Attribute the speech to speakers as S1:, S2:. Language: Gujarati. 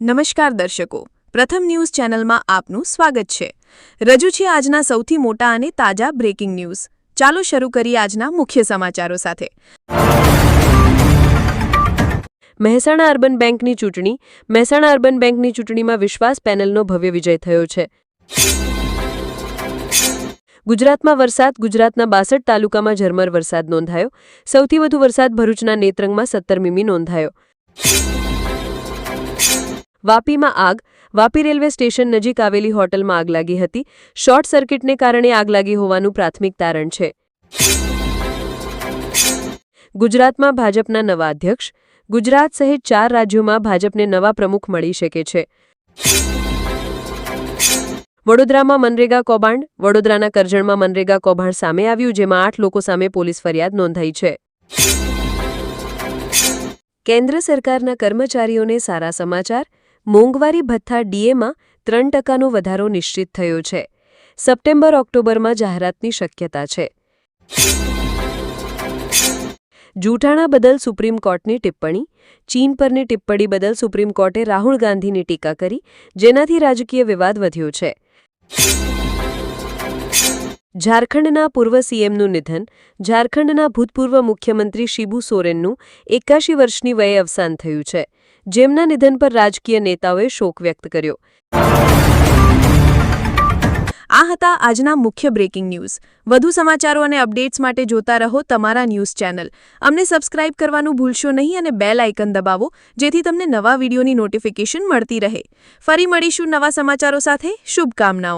S1: નમસ્કાર દર્શકો, પ્રથમ ન્યૂઝ ચેનલમાં આપનું સ્વાગત છે. રજૂ છે આજના સૌથી મોટા અને તાજા બ્રેકિંગ ન્યૂઝ ચાલો શરૂ કરીએ આજના મુખ્ય સમાચારો સાથે.
S2: મહેસાણા અર્બન બેંકની ચૂંટણી. મહેસાણા અર્બન બેંકની ચૂંટણીમાં વિશ્વાસ પેનલનો ભવ્ય વિજય થયો છે. ગુજરાતમાં વરસાદ, ગુજરાતના બાસઠ તાલુકામાં ઝરમર વરસાદ નોંધાયો. સૌથી વધુ વરસાદ ભરૂચના નેત્રંગમાં સત્તર મીમી નોંધાયો. વાપીમાં આગ, વાપી રેલવે સ્ટેશન નજીક આવેલી હોટલમાં આગ લાગી હતી. શોર્ટ સર્કિટને કારણે આગ લાગી હોવાનું પ્રાથમિક તારણ છે. ગુજરાતમાં ભાજપના નવા અધ્યક્ષ. ગુજરાત સહિત ચાર રાજ્યોમાં ભાજપને નવા પ્રમુખ મળી શકે છે. વડોદરામાં મનરેગા કૌભાંડ, વડોદરાના કરજણમાં મનરેગા કૌભાંડ સામે આવ્યું, જેમાં આઠ લોકો સામે પોલીસ ફરિયાદ નોંધાઈ છે. કેન્દ્ર સરકારના કર્મચારીઓને સારા સમાચાર મોંઘવારી ભથ્થા ડીએમાં ત્રણ ટકાનો વધારો નિશ્ચિત થયો છે. સપ્ટેમ્બર ઓક્ટોબરમાં જાહેરાતની શક્યતા છે. જૂઠાણા બદલ સુપ્રીમ કોર્ટની ટિપ્પણી, ચીન પરની ટિપ્પણી બદલ સુપ્રીમ કોર્ટે રાહુલ ગાંધીની ટીકા કરી, જેનાથી રાજકીય વિવાદ વધ્યો છે. ઝારખંડના પૂર્વ સીએમનું નિધન, ઝારખંડના ભૂતપૂર્વ મુખ્યમંત્રી શિબુ સોરેનનું એકાશી વર્ષની વયે અવસાન થયું છે. જેમના નિધન પર રાજકીય નેતાઓએ શોક વ્યક્ત કર્યો.
S1: આ હતા આજના મુખ્ય બ્રેકિંગ ન્યૂઝ વધુ સમાચારો અને અપડેટ્સ માટે જોતા રહો તમારા ન્યૂઝ ચેનલ. અમને સબસ્ક્રાઇબ કરવાનું ભૂલશો નહીં અને બેલ આઇકન દબાવો, જેથી તમને નવા વિડીયોની નોટિફિકેશન મળતી રહે. ફરી મળીશું નવા સમાચારો સાથે. શુભકામનાઓ.